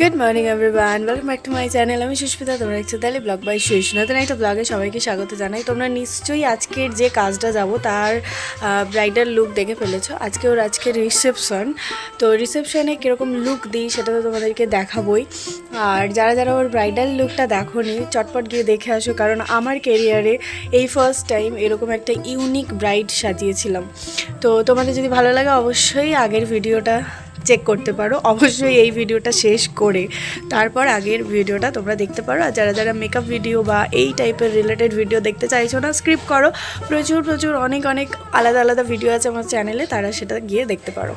Good morning everyone welcome back to my channel আমি সুস্মিতা, তোমরা দেখছ তাহলে ব্লগ বাই সুইস নতুন একটা ব্লগে সবাইকে স্বাগত জানাই। তোমরা নিশ্চয়ই আজকের যে কাজটা যাব, তার ব্রাইডাল লুক দেখে ফেলেছো। আজকে ওর আজকে রিসেপশন তো রিসেপশনে কীরকম লুক দিই, সেটা তো তোমাদেরকে দেখাবোই। আর যারা যারা ওর ব্রাইডাল লুকটা দেখো নি চটপট গিয়ে দেখে আসো, কারণ আমার কেরিয়ারে এই ফার্স্ট টাইম এরকম একটা ইউনিক ব্রাইড সাজিয়েছিলাম। তো তোমাদের যদি ভালো লাগে, অবশ্যই আগের ভিডিওটা চেক করতে পারো। অবশ্যই এই ভিডিওটা শেষ করে। তারপর আগের ভিডিওটা তোমরা দেখতে পারো। আর যারা যারা মেকআপ ভিডিও বা এই টাইপের রিলেটেড ভিডিও দেখতে চাইছো না স্ক্রিপ্ট করো। প্রচুর প্রচুর, অনেক অনেক আলাদা আলাদা ভিডিও আছে আমার চ্যানেলে তারা সেটা গিয়ে দেখতে পারো।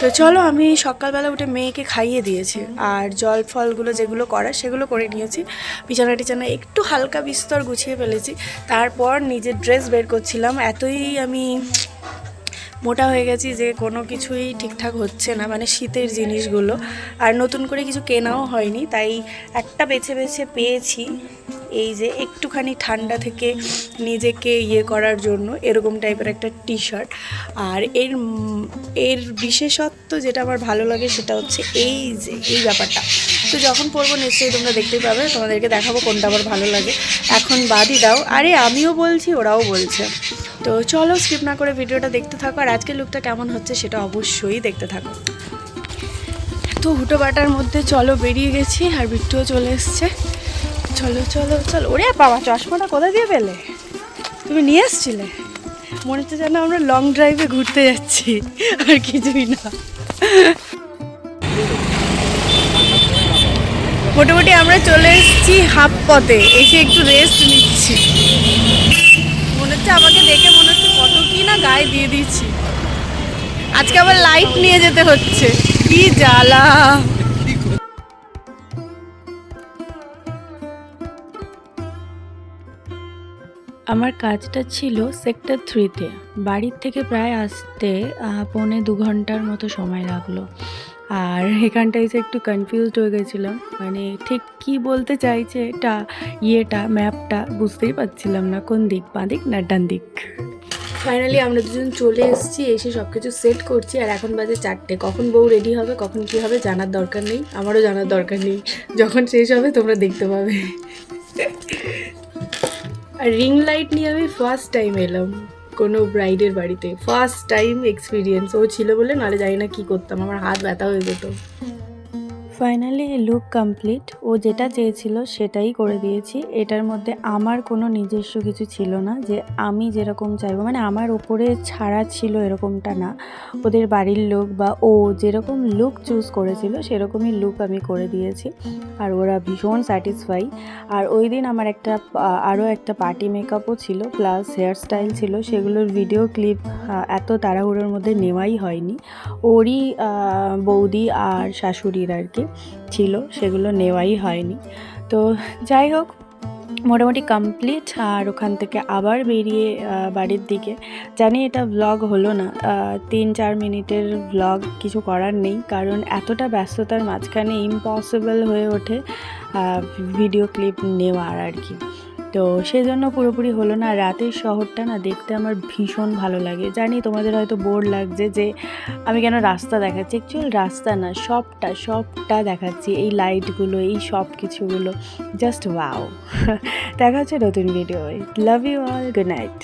তো চলো, আমি সকালবেলা উঠে মেয়েকে খাইয়ে দিয়েছি। আর জল ফলগুলো যেগুলো করার, সেগুলো করে নিয়েছি। বিছানা টিছানা একটু হালকা বিস্তর গুছিয়ে ফেলেছি। তারপর নিজের ড্রেস বের করছিলাম। এতই আমি মোটা হয়ে গেছি যে কোনো কিছুই ঠিকঠাক হচ্ছে না মানে শীতের জিনিসগুলো। আর নতুন করে কিছু কেনাও হয়নি, তাই একটা বেছে বেছে পেয়েছি। এই যে একটুখানি ঠান্ডা থেকে নিজেকে ইয়ে করার জন্য এরকম টাইপের একটা টি শার্ট আর এর এর বিশেষত্ব যেটা আমার ভালো লাগে সেটা হচ্ছে এই যে, এই ব্যাপারটা। তো যখন পরবো নিশ্চয়ই তোমরা দেখতেই পাবে, তোমাদেরকে দেখাবো কোনটা আমার ভালো লাগে। এখন বাদই দাও। আরে আমিও বলছি, ওরাও বলছে। তো চলো স্কিপ না করে ভিডিওটা দেখতে থাকো, আর আজকের লুকটা কেমন হচ্ছে সেটা অবশ্যই দেখতে থাকো। তো হুটো বাটার মধ্যে চলো বেরিয়ে গেছি, আর বিট্টুও চলে এসছে। চলো চলো চলো। ওরে বাবা, চশমাটা কোথায় দিয়ে পেলে? তুমি নিয়ে এসছিলে? মনে হচ্ছে যেন আমরা লং ড্রাইভে ঘুরতে যাচ্ছি, আর কিছুই না। মোটামুটি আমরা চলে এসেছি হাফ পথে, এসে একটু রেস্ট নিচ্ছি। হচ্ছে আমাকে দেখে মনে হচ্ছে কত কি না গায়ে দিয়ে দিচ্ছি আজকে আবার লাইট নিয়ে যেতে হচ্ছে। কি জ্বালা। আমার কাজটা ছিল সেক্টর থ্রিতে বাড়ির থেকে প্রায় আসতে পৌনে দু ঘণ্টার মতো সময় লাগল। আর এখানটায় এসে একটু কনফিউজড হয়ে গেছিলাম মানে ঠিক কি বলতে চাইছে এটা, ইয়েটা ম্যাপটা বুঝতেই পারছিলাম না, কোন দিক বাঁ দিক না ডান দিক। ফাইনালি আমরা দুজন চলে এসেছি, এসে সব কিছু সেট করছি, আর এখন বাজে চারটে। কখন বউ রেডি হবে, কখন কি হবে জানার দরকার নেই, আমারও জানার দরকার নেই। যখন শেষ হবে তোমরা দেখতে পাবে। আর রিং লাইট নিয়ে আমি ফার্স্ট টাইম এলাম। কোনো ব্রাইডের বাড়িতে। ফার্স্ট টাইম এক্সপিরিয়েন্স ও ছিল বলে নাহলে জানি না কী করতাম, আমার হাত ব্যথা হয়ে যেত। ফাইনালি লুক কমপ্লিট ও যেটা চেয়েছিল সেটাই করে দিয়েছি। এটার মধ্যে আমার কোনো নিজস্ব কিছু ছিল না যে আমি যেরকম চাইব। মানে আমার ওপরে ছাড়া ছিল এরকমটা না। ওদের বাড়ির লোক বা ও যেরকম লুক চুজ করেছিল, সেরকমই লুক আমি করে দিয়েছি। আর ওরা ভীষণ স্যাটিসফাই আর ওই দিন আমার একটা আরও একটা পার্টি মেকআপও ছিল প্লাস হেয়ার স্টাইল ছিল। সেগুলোর ভিডিও ক্লিপ এত তাড়াহুড়োর মধ্যে নেওয়াই হয়নি। ওরই বৌদি আর শাশুড়ির আর কি। ছিল, সেগুলো নেওয়াই হয়নি। তো যাই হোক, মোটামুটি কমপ্লিট আর ওখান থেকে আবার বেরিয়ে বাড়ির দিকে। জানি এটা ব্লগ হলো না তিন চার মিনিটের ব্লগ কিছু করার নেই, কারণ এতটা ব্যস্ততার মাঝখানে ইম্পসিবল হয়ে ওঠে ভিডিও ক্লিপ নেওয়ার আর কি। তো সেজন্য পুরোপুরি হলো না। রাতের শহরটা না দেখতে আমার ভীষণ ভালো লাগে। জানি তোমাদের হয়তো বোর লাগছে যে আমি কেন রাস্তা দেখাচ্ছি? অ্যাকচুয়াল রাস্তা না, সবটা সবটা দেখাচ্ছি। এই লাইটগুলো এই সব কিছুগুলো জাস্ট ওয়াও দেখা হচ্ছে নতুন video love you all good night